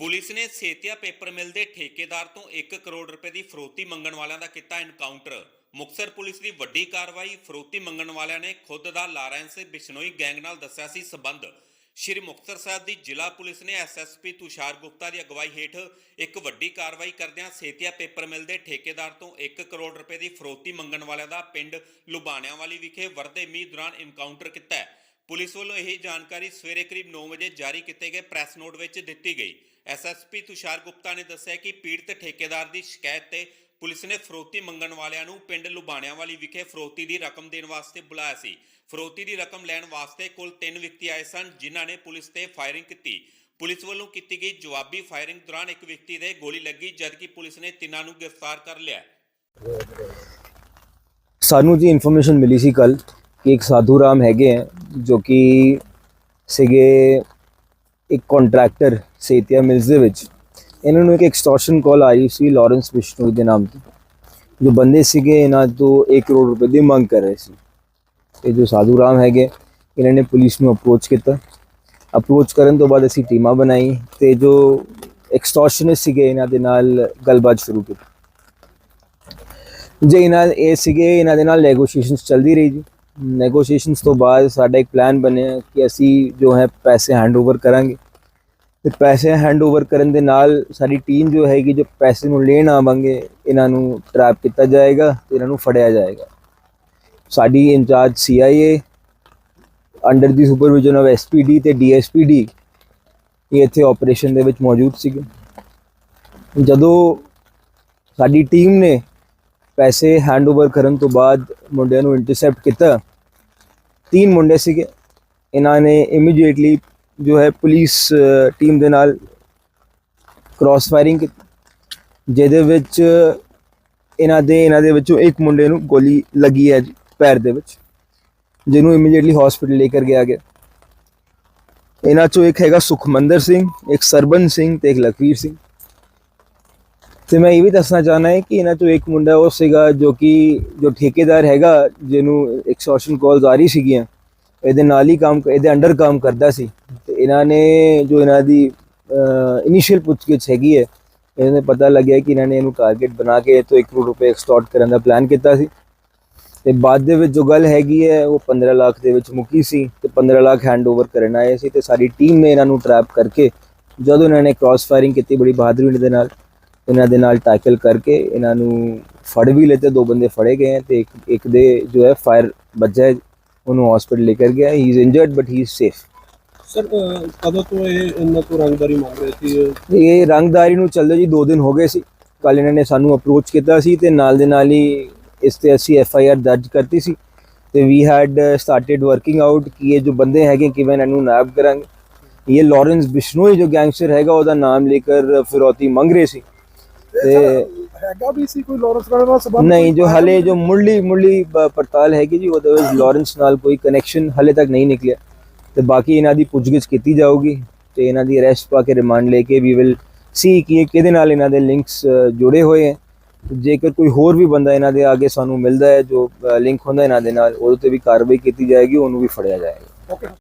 Police ਨੇ Setia paper mill ਦੇ ਠੇਕੇਦਾਰ ਤੋਂ 1 ਕਰੋੜ ਰੁਪਏ ਦੀ ਫਰੋਤੀ ਮੰਗਣ ਵਾਲਿਆਂ ਦਾ ਕੀਤਾ ਐਨਕਾਊਂਟਰ ਮੁਕਸਰ ਪੁਲਿਸ ਦੀ ਵੱਡੀ ਕਾਰਵਾਈ, ਫਰੋਤੀ ਮੰਗਣ ਵਾਲਿਆਂ ਨੇ ਖੁਦ ਦਾ ਲਾਰੈਂਸ ਬਿਸ਼ਨੋਈ ਗੈਂਗ ਨਾਲ ਦੱਸਿਆ ਸੀ ਸਬੰਧ। ਸ਼੍ਰੀ ਮੁਕਤਸਰ ਸਾਹਿਬ ਦੀ ਜ਼ਿਲ੍ਹਾ ਪੁਲਿਸ ਨੇ ਐਸਐਸਪੀ ਤੁਸ਼ਾਰ ਗੁਪਤਾ ਦੀ ਅਗਵਾਈ ਹੇਠ ਇੱਕ ਵੱਡੀ ਕਾਰਵਾਈ ਕਰਦਿਆਂ ਸੇਤੀਆ ਪੇਪਰ ਮਿਲ ਦੇ ਠੇਕੇਦਾਰ ਤੋਂ 1 ਕਰੋੜ ਰੁਪਏ ਦੀ ਫਰੋਤੀ ਮੰਗਣ ਵਾਲਿਆਂ ਦਾ ਪਿੰਡ ਲੁਬਾਣਿਆਂਵਾਲੀ ਵਿਖੇ ਵਰਦੇ ਮੀਂਹ ਦੌਰਾਨ ਇਨਕਾਊਂਟਰ ਕੀਤਾ ਪੁਲਿਸ ਵੱਲੋਂ ਇਹ ਜਾਣਕਾਰੀ ਸਵੇਰੇ ਕਰੀਬ 9 ਵਜੇ ਜਾਰੀ ਕੀਤੇ ਗਏ ਪ੍ਰੈਸ ਨੋਟ ਵਿੱਚ ਦਿੱਤੀ ਗਈ। ਐਸਐਸਪੀ ਤੁਸ਼ਾਰ ਗੁਪਤਾ ਨੇ ਦੱਸਿਆ ਕਿ ਪੀੜਤ ਠੇਕੇਦਾਰ ਦੀ ਸ਼ਿਕਾਇਤ ਤੇ ਪੁਲਿਸ ਨੇ ਫਰੋਤੀ ਮੰਗਣ ਵਾਲਿਆਂ ਨੂੰ ਪਿੰਡ ਲੁਬਾਣਿਆਂ ਵਿਖੇ ਫਰੋਤੀ ਦੀ ਰਕਮ ਦੇਣ ਵਾਸਤੇ ਬੁਲਾਇਆ ਸੀ। ਫਰੋਤੀ ਦੀ ਰਕਮ ਲੈਣ ਵਾਸਤੇ ਕੁੱਲ 3 ਵਿਅਕਤੀ ਆਏ ਸਨ, ਜਿਨ੍ਹਾਂ ਨੇ ਪੁਲਿਸ ਤੇ ਫਾਇਰਿੰਗ ਕੀਤੀ। ਪੁਲਿਸ ਵੱਲੋਂ ਕੀਤੀ ਗਈ ਜਵਾਬੀ ਫਾਇਰਿੰਗ ਦੌਰਾਨ ਇੱਕ ਵਿਅਕਤੀ ਦੇ ਗੋਲੀ ਲੱਗੀ, ਜਦਕਿ ਪੁਲਿਸ ਨੇ ਤਿੰਨਾਂ ਨੂੰ ਗ੍ਰਿਫਤਾਰ ਕਰ ਲਿਆ। ਸਾਨੂੰ ਜੀ ਇਨਫੋਰਮੇਸ਼ਨ ਮਿਲੀ ਸੀ ਕੱਲ ਕਿ ਇੱਕ ਸਾਧੂ ਰਾਮ ਹੈਗੇ ਹੈ ਜੋ ਕਿ ਸੀਗੇ ਇੱਕ ਕੰਟਰੈਕਟਰ ਸੇਤੀਆ ਮਿਲਸ ਦੇ ਵਿੱਚ। ਇਹਨਾਂ ਨੂੰ ਇੱਕ ਐਕਸਟੋਰਸ਼ਨ ਕਾਲ ਆਈ ਸੀ ਲਾਰੈਂਸ ਬਿਸ਼ਨੋਈ ਦੇ ਨਾਮ ਤੋਂ। ਜੋ ਬੰਦੇ ਸੀਗੇ, ਇਹਨਾਂ ਤੋਂ 1 ਕਰੋੜ ਰੁਪਏ ਦੀ ਮੰਗ ਕਰ ਰਹੇ ਸੀ। ਇਹ ਜੋ ਸਾਧੂ ਰਾਮ ਹੈਗੇ, ਇਹਨਾਂ ਨੇ ਪੁਲਿਸ ਨੂੰ ਅਪਰੋਚ ਕੀਤਾ। ਅਪਰੋਚ ਕਰਨ ਤੋਂ ਬਾਅਦ ਅਸੀਂ ਟੀਮਾਂ ਬਣਾਈ ਤੇ ਜੋ ਐਕਸਟੋਰਸ਼ਨਿਸਟ ਸੀਗੇ, ਇਹਨਾਂ ਦੇ ਨਾਲ ਗੱਲਬਾਤ ਸ਼ੁਰੂ ਕੀਤੀ। ਜੇ ਇਹਨਾਂ, ਇਹ ਸੀਗੇ, ਇਹਨਾਂ ਦੇ ਨਾਲ ਨੈਗੋਸ਼ੀਏਸ਼ਨਸ ਚੱਲਦੀ ਰਹੀ ਜੀ। ਨੈਗੋਸ਼ੀਏਸ਼ਨਸ ਤੋਂ ਬਾਅਦ ਸਾਡਾ ਇੱਕ ਪਲਾਨ ਬਣਿਆ ਕਿ ਅਸੀਂ ਜੋ ਹੈ ਪੈਸੇ ਹੈਂਡਓਵਰ ਕਰਾਂਗੇ। ਤੇ ਪੈਸੇ ਹੈਂਡਓਵਰ ਕਰਨ ਦੇ ਨਾਲ ਸਾਡੀ ਟੀਮ ਜੋ ਹੈਗੀ, ਜੋ ਪੈਸੇ ਨੂੰ ਲੈਣ ਆਵਾਂਗੇ, ਇਹਨਾਂ ਨੂੰ ਟਰੈਪ ਕੀਤਾ ਜਾਏਗਾ ਤੇ ਇਹਨਾਂ ਨੂੰ ਫੜਿਆ ਜਾਏਗਾ। ਸਾਡੀ ਇੰਚਾਰਜ ਸੀਆਈਏ ਅੰਡਰ ਦੀ ਸੁਪਰਵਿਜ਼ਨ ਆਫ ਐਸਪੀਡੀ ਤੇ ਡੀਐਸਪੀਡੀ ਇਹ ਇੱਥੇ ਆਪਰੇਸ਼ਨ ਦੇ ਵਿੱਚ ਮੌਜੂਦ ਸੀਗੇ। ਜਦੋਂ ਸਾਡੀ ਟੀਮ ਨੇ ਪੈਸੇ ਹੈਂਡਓਵਰ ਕਰਨ ਤੋਂ ਬਾਅਦ ਮੁੰਡਿਆਂ ਨੂੰ ਇੰਟਰਸੈਪਟ ਕੀਤਾ ਤਿੰਨ ਮੁੰਡੇ ਸੀਗੇ ਇਹਨਾਂ ਨੇ ਇਮੀਡੀਏਟਲੀ ਜੋ ਹੈ ਪੁਲਿਸ ਟੀਮ ਦੇ ਨਾਲ ਕ੍ਰਾਸ ਫਾਇਰਿੰਗ ਕੀਤੀ ਜਿਹਦੇ ਵਿੱਚ ਇਹਨਾਂ ਦੇ ਇਹਨਾਂ ਦੇ ਵਿੱਚੋਂ ਇੱਕ ਮੁੰਡੇ ਨੂੰ ਗੋਲੀ ਲੱਗੀ ਹੈ ਜੀ ਪੈਰ ਦੇ ਵਿੱਚ ਜਿਹਨੂੰ ਇਮੀਡੀਏਟਲੀ ਹਸਪੀਟਲ ਲੈ ਕੇ ਗਿਆ ਗਿਆ ਇਹਨਾਂ ਚੋਂ ਇੱਕ ਹੈਗਾ ਸੁਖਮੰਦਰ ਸਿੰਘ ਇੱਕ ਸਰਬਨ ਸਿੰਘ ਤੇ ਇੱਕ ਲਖਵੀਰ ਸਿੰਘ ਤੇ ਮੈਂ ਇਹ ਵੀ ਦੱਸਣਾ ਚਾਹਨਾ ਹੈ ਕਿ ਇਹਨਾਂ ਚੋਂ ਇੱਕ ਮੁੰਡਾ ਉਹ ਸੀਗਾ ਜੋ ਕਿ, ਜੋ ਠੇਕੇਦਾਰ ਹੈਗਾ, ਜਿਹਨੂੰ ਐਕਸਟੋਰਸ਼ਨ ਕਾਲਸ ਆ ਰਹੀ ਸੀਗੀਆਂ, ਇਹਦੇ ਨਾਲ ਹੀ ਕੰਮ, ਇਹਦੇ ਅੰਡਰ ਕੰਮ ਕਰਦਾ ਸੀ। ਤੇ ਇਹਨਾਂ ਨੇ ਜੋ ਇਹਨਾਂ ਦੀ ਇਨੀਸ਼ੀਅਲ ਪੁੱਛਗਿੱਛ ਹੈਗੀ ਹੈ, ਇਹਨਾਂ ਨੇ ਪਤਾ ਲੱਗਿਆ ਕਿ ਇਹਨਾਂ ਨੇ ਇਹਨੂੰ ਟਾਰਗੇਟ ਬਣਾ ਕੇ ਇਹ ਤੋਂ 1 ਕਰੋੜ ਰੁਪਏ ਐਕਸਟੋਰਟ ਕਰਨ ਦਾ ਪਲਾਨ ਕੀਤਾ ਸੀ। ਤੇ ਬਾਅਦ ਦੇ ਵਿੱਚ ਜੋ ਗੱਲ ਹੈਗੀ ਹੈ, ਉਹ 15 ਲੱਖ ਦੇ ਵਿੱਚ ਮੁੱਕੀ ਸੀ ਤੇ 15 ਲੱਖ ਹੈਂਡਓਵਰ ਕਰਨ ਆਏ ਸੀ ਤੇ ਸਾਡੀ ਟੀਮ ਨੇ ਇਹਨਾਂ ਨੂੰ ਟਰੈਪ ਕਰਕੇ ਜਦੋਂ ਇਹਨਾਂ ਨੇ ਕ੍ਰਾਸ ਫਾਇਰਿੰਗ ਕੀਤੀ ਬੜੀ ਬਹਾਦਰੀ ਦੇ ਨਾਲ ਇਹਨਾਂ ਦੇ ਨਾਲ ਟੈਕਲ ਕਰਕੇ ਇਹਨਾਂ ਨੂੰ ਫੜ ਵੀ ਲਏ ਦੋ ਬੰਦੇ ਫੜੇ ਗਏ ਹੈ ਤੇ ਇੱਕ ਇੱਕ ਦੇ ਜੋ ਹੈ ਫਾਇਰ ਵੱਜਾ ਉਹਨੂੰ ਹਸਪੀਟਲ ਲੈ ਕੇ ਗਿਆ ਹੀ। Is injured but he is safe sir ਕਦੋਂ ਤੋਂ ਇਹ ਇਹਨਾਂ ਤੋਂ ਰੰਗਦਾਰੀ ਮੰਗ ਰਹੇ ਸੀ? ਇਹ ਰੰਗਦਾਰੀ ਨੂੰ ਚੱਲਦੇ ਜੀ 2 ਦਿਨ ਹੋ ਗਏ ਸੀ। ਕੱਲ ਇਹਨਾਂ ਨੇ ਸਾਨੂੰ ਅਪਰੋਚ ਕੀਤਾ ਸੀ ਤੇ ਨਾਲ ਦੇ ਨਾਲ ਹੀ ਇਸ ਤੇ ਅਸੀਂ ਐਫ ਆਈ ਆਰ ਦਰਜ ਕਰਤੀ ਸੀ। ਤੇ we had started working out ਕਿ ਇਹ ਜੋ ਬੰਦੇ ਹੈਗੇ ਕਿਵੇਂ ਇਹਨਾਂ ਨੂੰ ਨਾਇਬ ਕਰਾਂਗੇ। ਇਹ ਲਾਰੈਂਸ ਬਿਸ਼ਨੋਈ ਜੋ ਗੈਂਗਸਟਰ ਹੈਗਾ ਉਹਦਾ ਨਾਮ ਲੇਕਰ ਫਿਰੌਤੀ ਮੰਗ ਰਹੇ ਸੀ। ਤੇ ਹੈਗਾ ਵੀ ਸੀ ਕੋਈ ਲਾਰੈਂਸ ਨਾਲ ਸੰਬੰਧ ਨਹੀਂ ਜੋ ਹਲੇ ਜੋ ਮੁਰਲੀ ਮੁਰਲੀ ਪੜਤਾਲ ਹੈਗੀ ਜੀ ਉਹਦੇ ਵਿੱਚ ਲਾਰੈਂਸ ਨਾਲ ਕੋਈ ਕਨੈਕਸ਼ਨ ਹਲੇ ਤੱਕ ਨਹੀਂ ਨਿਕਲਿਆ। ਤੇ ਬਾਕੀ ਇਹਨਾਂ ਦੀ ਪੁੱਛਗਿੱਛ ਕੀਤੀ ਜਾਊਗੀ ਤੇ ਇਹਨਾਂ ਦੀ ਅਰੈਸਟ ਪਾ ਕੇ ਰਿਮਾਂਡ ਲੈ ਕੇ ਵੀ ਵਿਲ ਸੀ ਕਿ ਇਹ ਕਿਹਦੇ ਨਾਲ ਇਹਨਾਂ ਦੇ ਲਿੰਕਸ ਜੁੜੇ ਹੋਏ ਹੈ। ਜੇਕਰ ਕੋਈ ਹੋਰ ਵੀ ਬੰਦਾ ਇਹਨਾਂ ਦੇ ਅੱਗੇ ਸਾਨੂੰ ਮਿਲਦਾ ਹੈ ਜੋ ਲਿੰਕ ਹੁੰਦਾ ਇਹਨਾਂ ਦੇ ਨਾਲ ਉਹਦੇ ਤੇ ਵੀ ਕਾਰਵਾਈ ਕੀਤੀ ਜਾਏਗੀ ਉਹਨੂੰ ਵੀ ਫੜਿਆ ਜਾਏਗਾ। ਓਕੇ